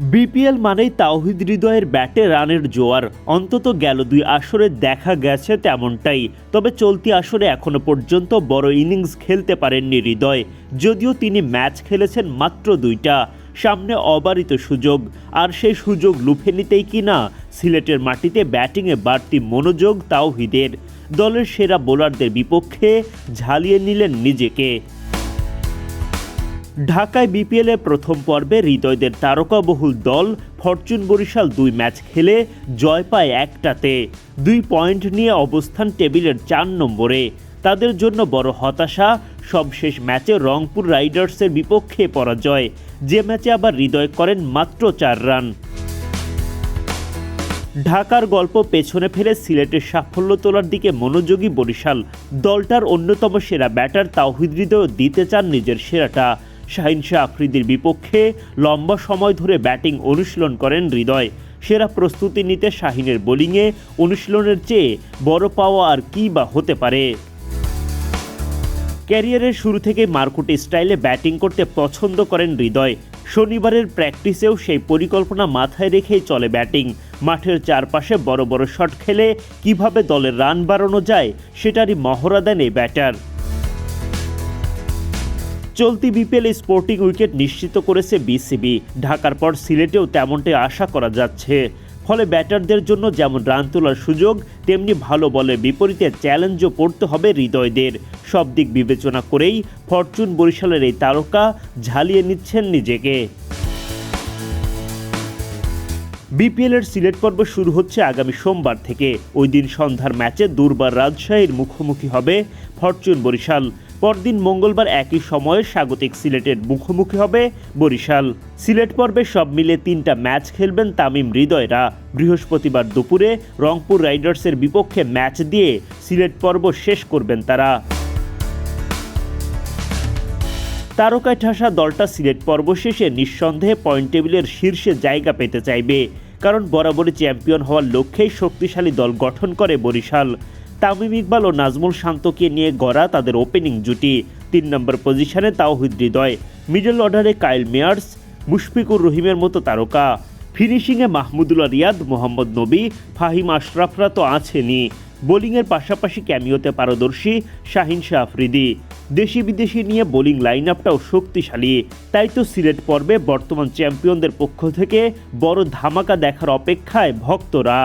BPL মানেই তাওহিদ হৃদয়ের ব্যাটে রানের জোয়ার। অন্তত গেল দুই আসরে দেখা গেছে তেমনটাই। তবে চলতি আসরে এখনও পর্যন্ত বড় ইনিংস খেলতে পারেননি হৃদয়। যদিও তিনি ম্যাচ খেলেছেন মাত্র দুইটা। সামনে অবারিত সুযোগ। আর সেই সুযোগ লুফে নিতেই কিনা সিলেটের মাটিতে ব্যাটিংয়ে বাড়তি মনোযোগ তাওহিদের। দলের সেরা বোলারদের বিপক্ষে ঝালিয়ে নিলেন নিজেকে। ঢাকায় বিপিএল এর প্রথম পর্বে হৃদয়দের তারকাবহুল দল ফরচুন বরিশাল দুই ম্যাচ খেলে জয় পায় একটাতে। দুই পয়েন্ট নিয়ে অবস্থান টেবিলের চার নম্বরে। তাদের জন্য বড় হতাশা, সবশেষ ম্যাচে রংপুর রাইডার্সের বিপক্ষে পরাজয়। যে ম্যাচে আবার হৃদয় করেন মাত্র চার রান। ঢাকার গল্প পেছনে ফেলে সিলেটের সাফল্য তোলার দিকে মনোযোগী বরিশাল। দলটার অন্যতম সেরা ব্যাটার তাওহিদ হৃদয় দিতে চান নিজের সেরাটা। শাহিন শাহ আফ্রিদির বিপক্ষে লম্বা সময় ধরে ব্যাটিং অনুশীলন করেন হৃদয়। সেরা প্রস্তুতি নিতে শাহিনের বোলিংয়ে অনুশীলনের চেয়ে বড় পাওয়া আর কী বা হতে পারে? ক্যারিয়ারের শুরু থেকে মার্কুটে স্টাইলে ব্যাটিং করতে পছন্দ করেন হৃদয়। শনিবারের প্র্যাকটিসেও সেই পরিকল্পনা মাথায় রেখেই চলে ব্যাটিং। মাঠের চারপাশে বড় বড় শট খেলে কীভাবে দলের রান বাড়ানো যায়, সেটারই মহড়া দেন এই ব্যাটার। চলতি বিপিএল স্পোর্টিং উইকেট নিশ্চিত করেছে বিসিবি। ঢাকার পর সিলেটেও তেমনটাই আশা করা যাচ্ছে। ফলে ব্যাটারদের জন্য যেমন রান তোলার সুযোগ, তেমনি ভালো বলে বিপরীতে চ্যালেঞ্জও পড়তে হবে হৃদয়দের। সব দিক বিবেচনা করেই ফরচুন বরিশালের এই তারকা ঝালিয়ে নিচ্ছেন নিজেকে। বিপিএল এর সিলেট পর্ব শুরু হচ্ছে আগামী সোমবার থেকে। ওই দিন সন্ধ্যার ম্যাচে দুর্বার রাজশাহীর মুখোমুখি হবে ফরচুন বরিশাল। পরদিন মঙ্গলবার একই সময়ে স্বাগতিক সিলেটের মুখোমুখি হবে বরিশাল। সিলেট পর্বে সব মিলে তিনটা ম্যাচ খেলবেন তামিম হৃদয়রা। বৃহস্পতিবার দুপুরে রংপুর রাইডার্সের বিপক্ষে ম্যাচ দিয়ে সিলেট পর্ব শেষ করবেন তারা। তারকায় ঠাসা দলটা সিলেট পর্ব শেষে নিঃসন্দেহে পয়েন্ট টেবিলের শীর্ষে জায়গা পেতে চাইবে। কারণ বরাবরই চ্যাম্পিয়ন হওয়ার লক্ষ্যেই শক্তিশালী দল গঠন করে বরিশাল। তামিম ইকবাল ও নাজমুল শান্তকে নিয়ে গড়া তাদের ওপেনিং জুটি। তিন নম্বর পজিশনে তাওহিদ হৃদয় মিডল অর্ডারে কাইল মেয়ার্স, মুশফিকুর রহিমের মতো তারকা। ফিনিশিংয়ে মাহমুদুল্লাহ রিয়াদ, মোহাম্মদ নবী, ফাহিম আশরাফরা তো আছেনই। বোলিংয়ের পাশাপাশি ক্যামিওতে পারদর্শী শাহিন শাহ আফ্রিদি। দেশি বিদেশি নিয়ে বোলিং লাইন আপটাও শক্তিশালী। তাই তো সিলেট পর্বে বর্তমান চ্যাম্পিয়নদের পক্ষ থেকে বড় ধামাকা দেখার অপেক্ষায় ভক্তরা।